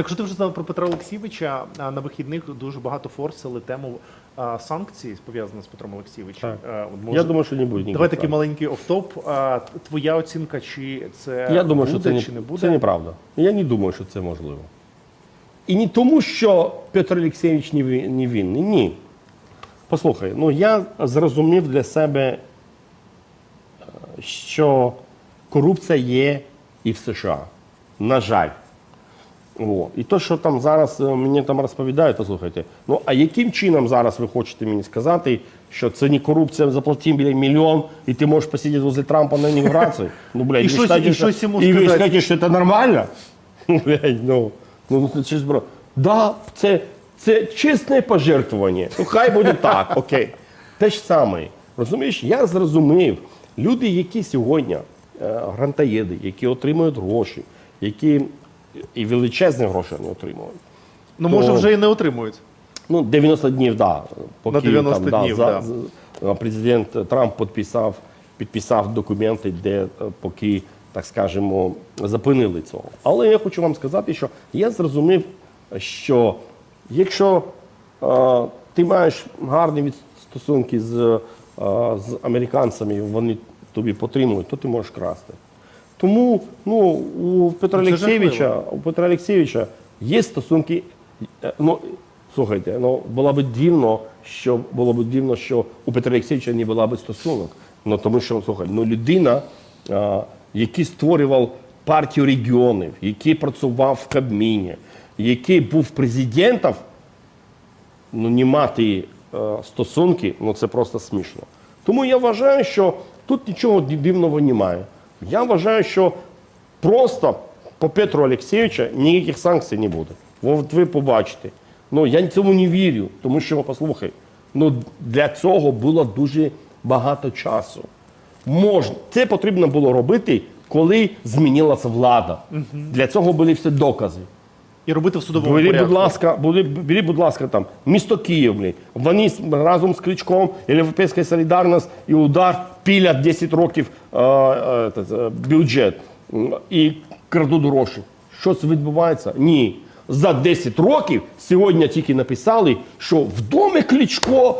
Якщо ти вже сказав про Петра Олексійовича, на вихідних дуже багато форсили тему санкцій, пов'язаних з Петром Олексійовичем. От може- Я думаю, що не буде. Давай такий маленький офтоп. Твоя оцінка, чи це Я думаю, буде, що це, не, чи не буде? це неправда. Я не думаю, що це можливо. І не тому, що Петр Олексійович не ви- не винний. Ні. Послухай, ну я зрозумів для себе, е, що корупція є і в США. На жаль. О. І то, що там зараз е, мені там розповідають, послухайте, ну а яким чином зараз ви хочете мені сказати, що це не корупція, заплати біля мільйон, і ти можеш посидіти возле Трампа на інаугурації? Ну, блядь, І ви щось- считаєте, і що- щось йому І ви сказати. скажете, що це нормально? Ну, блядь, ну, ну це ж бро. Да, це, це чесне пожертвування. Ну, хай буде так, окей. Те ж саме. Розумієш, я зрозумів, люди, які сьогодні е, грантаєди, які отримують гроші, які і величезні гроші вони отримують. Ну може То- вже і не отримують. Ну, 90 днів, да. Поки, На 90 там, днів, за- да. Президент Трамп підписав, підписав документи, де е, поки, так скажемо, зупинили цього. Але я хочу вам сказати, що я зрозумів, що якщо е, ти маєш гарні стосунки з, е, з американцями, вони тобі потримують, то ти можеш красти. Тому ну, у Петра Ну, Олексійовича, у Петра Олексійовича є стосунки. е, Ну, слухайте, ну було б дивно, що було б дивно, що у Петра Олексійовича не була б стосунок. Ну тому що слухай, ну людина, а, який створював партію регіонів, який працював в Кабміні, який був президентом, ну не мати е, стосунки, ну це просто смішно. Тому я вважаю, що тут нічого дивного немає. Я вважаю, що просто по Петру Олексійовичу ніяких санкцій не буде. От ви побачите. Ну я цьому не вірю, тому що послухай, ну для цього було дуже багато часу. Можна, це потрібно було робити, коли змінилася влада. Для цього були всі докази. І робити в судовому Бери, порядку. будь ласка, бери, бери, будь ласка, там місто Київ. Вони разом з Кличком, Європейська Солідарність і удар пілять 10 років е, е, е, бюджет і крадуть гроші. Що це відбувається? Ні. За 10 років сьогодні тільки написали, що в домі Кличко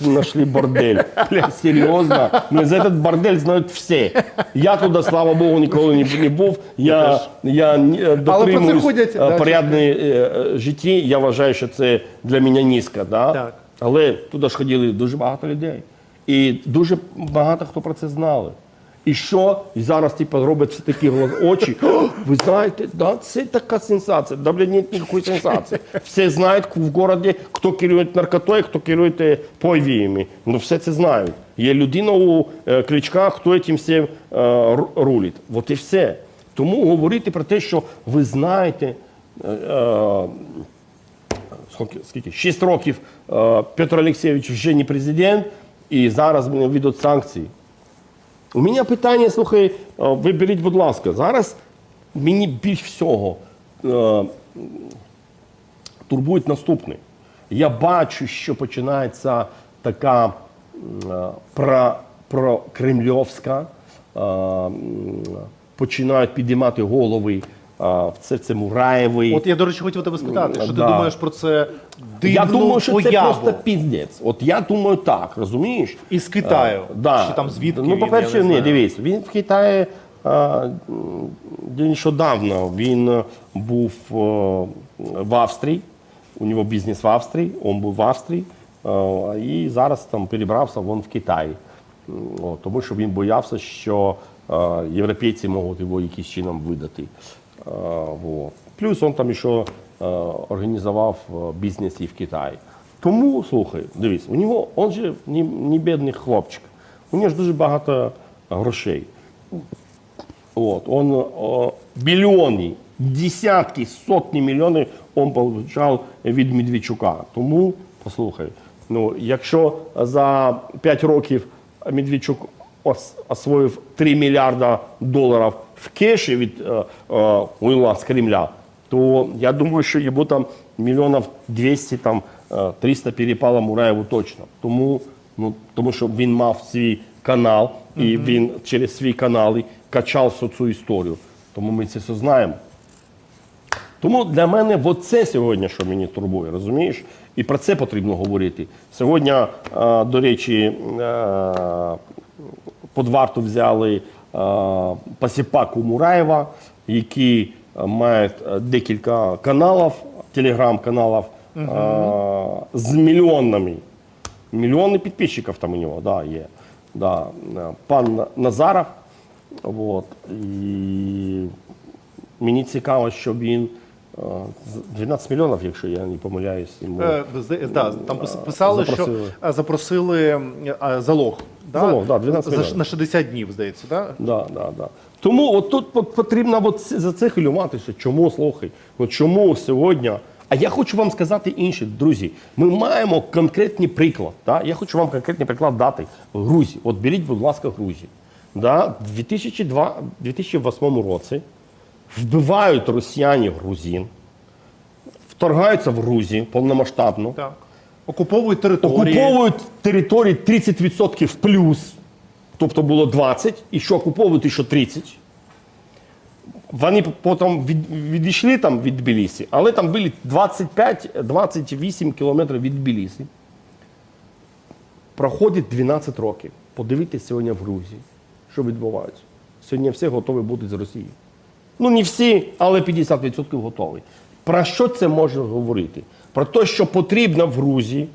знайшли бордель. Бля, серйозно. Ну, за этот бордель знають всі. Я туди, слава Богу, ніколи не, був. Я, я, е, дотримуюсь е, порядної житті. Я вважаю, що це для мене низько. Да? Так. Але туди ж ходили дуже багато людей. І дуже багато хто про це знали. І що? І зараз типу, роблять всі такі очі. «О, Ви знаєте, да, це така сенсація. Да, блядь, нет ніякої сенсації. Всі знають в місті, хто керує наркотою, хто керує е, повіями. Ну, все це знають. Є людина у е, Кличка, хто цим всім е, рулить. От і все. Тому говорити про те, що ви знаєте, е, е, скільки? 6 років е, Петро Олексійович вже не президент, і зараз ведуть санкції. У мене питання, слухай, е, ви беріть, будь ласка, зараз мені більш всього е, турбує наступне. Я бачу, що починається така е, про, про е, починають підіймати голови. Е, Це, це Мураєвий. От я, до речі, хотів тебе спитати, що Да. ти думаєш про це дивну Я думаю, що це появу просто піздець. От я думаю так, розумієш? із Китаю? А, да. Чи там звідки Ну, він, по-перше, я не ні, знаю. дивись, він в Китаї а, м, нещодавно він е, був е, в Австрії, у нього бізнес в Австрії, він був в Австрії, е, і зараз там перебрався вон в Китай. М, О, тому що він боявся, що е, європейці можуть його якимось чином видати. Е, вот. Плюс він там ще е, організував е, бізнес і в Китаї. Тому, слухай, дивись, у нього, він же не, не бідний хлопчик. У нього ж дуже багато грошей. От, он о, мільйони, десятки, сотні мільйонів він получав від Медведчука. Тому, послухай, ну, якщо за 5 років Медведчук освоїв 3 мільярда доларів в кеші від е, е, Уилла з Кремля, то я думаю, що йому там мільйонів 200, там, е, 300 перепало Мураєву точно. Тому, ну, тому що він мав свій канал, і він через свій канал і качав цю історію. Тому ми це все знаємо. Тому для мене оце сьогодні, що мені турбує, розумієш? І про це потрібно говорити. Сьогодні, е, до речі, е, під варту взяли е, Пасіпаку Мураєва, який е, має е, декілька каналів, телеграм-каналів е, з мільйонами. Мільйони підписчиків там у нього, да, є. Да. Пан Назаров. Вот. І мені цікаво, що він 12 мільйонів, якщо я не помиляюсь, йому. Е, зда- да, там пис- писали, Запросили. що е, запросили е, залог. Да? Залог, да, 12 За- мільйонів. на 60 днів, здається, да? Да, да, да. Тому от тут по- потрібно от за це хвилюватися. Чому слухай? Ну чому сьогодні? А я хочу вам сказати інше, друзі. Ми маємо конкретний приклад. Да? Я хочу вам конкретний приклад дати. Грузії. От беріть, будь ласка, Грузію. Да? В 2002, 2008 році вбивають росіяни грузин, вторгаються в Грузію повномасштабно. Так. Окуповують території. Окуповують території 30% плюс, тобто було 20, і що окуповують ще 30. Вони потім від, відійшли там від Тбілісі, але там були 25-28 кілометрів від Тбілісі. Проходить 12 років. Подивіться сьогодні в Грузії, що відбувається. Сьогодні всі готові бути з Росії. Ну, не всі, але 50% готові. Про що це може говорити? Про те, що потрібно в Грузії,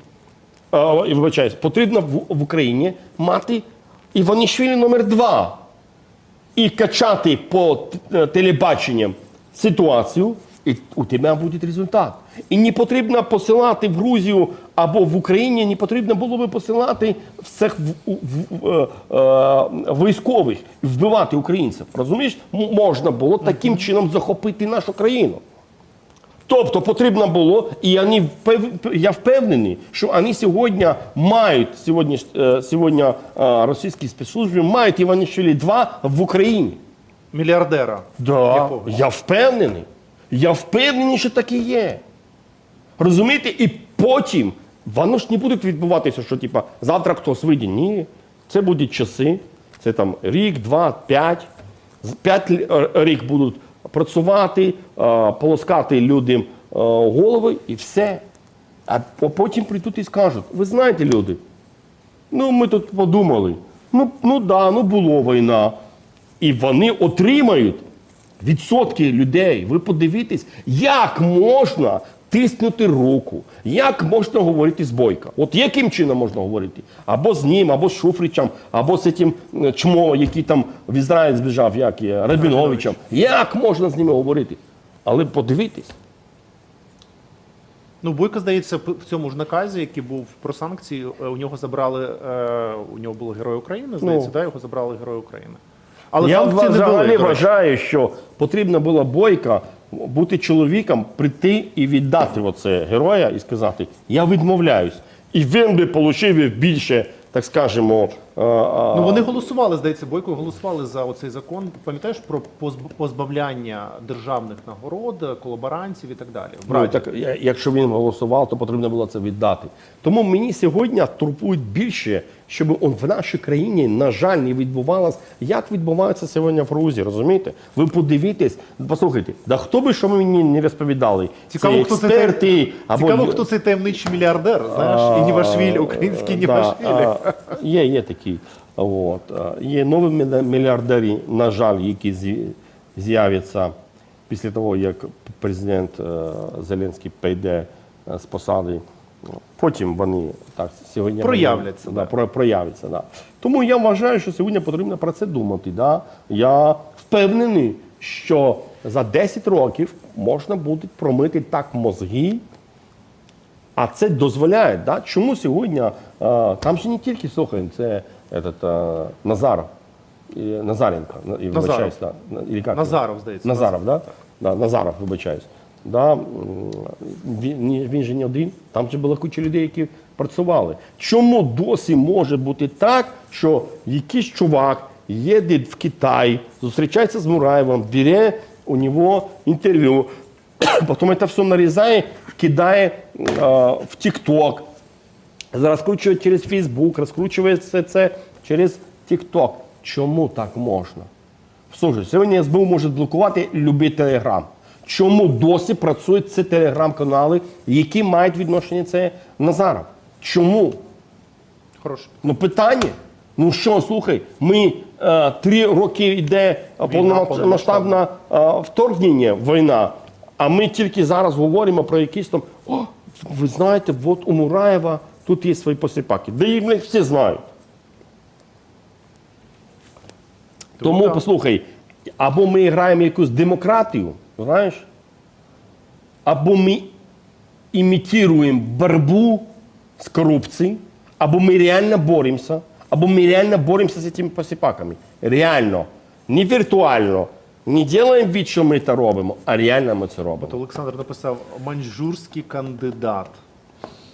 е, вибачаюсь, потрібно в, в Україні мати Іванішвілі номер 2 і качати по телебаченням ситуацію, і у тебе буде результат. І не потрібно посилати в Грузію або в Україні, не потрібно було би посилати всіх е, е, військових і вбивати українців. Розумієш, можна було таким чином захопити нашу країну. Тобто потрібно було, і вони я впевнений, що вони сьогодні мають сьогодні, е, сьогодні російські спецслужби мають Іванішвілі 2 в Україні. Мільярдера. Да, я впевнений. Я впевнений, що так і є. Розумієте? І потім воно ж не буде відбуватися, що типа завтра хтось вийде. Ні. Це будуть часи. Це там рік, два, п'ять. П'ять е, рік будуть працювати, е, полоскати людям е, голови і все. А потім прийдуть і скажуть: ви знаєте, люди, ну ми тут подумали. Ну, ну да, ну було війна. І вони отримають відсотки людей. Ви подивитесь, як можна тиснути руку, як можна говорити з Бойка. От яким чином можна говорити? Або з ним, або з Шуфричем, або з цим е, чмо, який там в Ізраїль збіжав, як є, Рабіновичем. Як можна з ними говорити? Але подивитись. Ну, Бойко, здається, в цьому ж наказі, який був про санкції, е, у нього забрали, е, у нього було Герой України, здається, да, його забрали Герой України. Але Я санкції не були. взагалі до вважаю, що потрібна була бойка бути чоловіком, прийти і віддати оце героя і сказати: я відмовляюсь. І він би отримав більше, так скажемо. Е, Ну вони голосували, здається, Бойко голосували за оцей закон. Пам'ятаєш про позб- позбавляння державних нагород, колаборантів і так далі. Ну, так, якщо він голосував, то потрібно було це віддати. Тому мені сьогодні турбують більше, щоб он в нашій країні, на жаль, не відбувалося, як відбувається сьогодні в Грузії, розумієте? Ви подивитесь, послухайте, да хто би що мені не розповідали, Цікаво, ці хто це експерти, або Цікаво, хто цей таємничий мільярдер, знаєш, і Нівашвілі, український Да, Нівашвілі. Є, є такі. От. Є нові мільярдери, на жаль, які з'являться після того, як президент е, Зеленський прийде е, з посади. Потім вони так сьогодні Проявляться, Да, да. проявляться. Да. Тому я вважаю, що сьогодні потрібно про це думати. Да. Я впевнений, що за 10 років можна буде промити так мозги, а це дозволяє. Да? Чому сьогодні е, там же не тільки слухай, це этот, Назаров, і Назаренко, на- і, Назаров. вибачаюсь, да, или як? Назаров, здається. Назаров, да? Да, Назаров, вибачаюсь. Да, він, він же не один, там же була куча людей, які працювали. Чому досі може бути так, що якийсь чувак їде в Китай, зустрічається з Мураєвом, бере у нього інтерв'ю, потім це все нарізає, кидає е, в TikTok, розкручує через Facebook, розкручує все це через TikTok. Чому так можна? Слушай, сьогодні СБУ може блокувати любий телеграм. Чому досі працюють ці телеграм-канали, які мають відношення це Назаров? Чому? Хороше. Ну питання. Ну що, слухай, ми е, три роки йде повномасштабне е, вторгнення, війна, а ми тільки зараз говоримо про якісь там. О, ви знаєте, от у Мураєва тут є свої посіпаки. Де їх блядь, всі знають. Тому послухай, або ми граємо якусь демократію, знаєш, або ми імітуємо боротьбу з корупцією, або ми реально боремося, або ми реально боремося з цими посіпаками. Реально. Не віртуально. Не робимо від, що ми це робимо, а реально ми це робимо. От Олександр написав маньчжурський кандидат.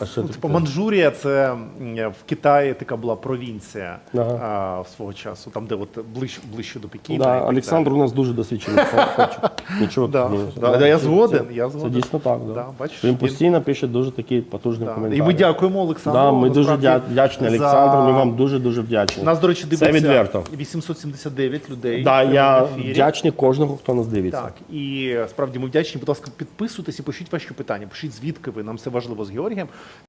А що Ну, типу, Манчжурія це в Китаї така була провінція Ага. а, свого часу, там, де от ближче, ближче до Пекіна. Да, Олександр у нас дуже досвідчений. Нічого Да, да, да, я згоден, Це, я це згоден. дійсно так. Да. Да, бачиш, він постійно пише дуже такі потужні. Да. коментарі. І ми дякуємо Олександру. Да, ми дуже вдячні, за- Ми вам дуже дуже вдячні. Нас, до речі, Це дивиться 879 людей. Да, я вдячний кожного, хто нас дивиться. Так, і справді ми вдячні. Будь ласка, підписуйтесь і пишіть ваші питання. Пишіть звідки ви. Нам це важливо з Георгієм.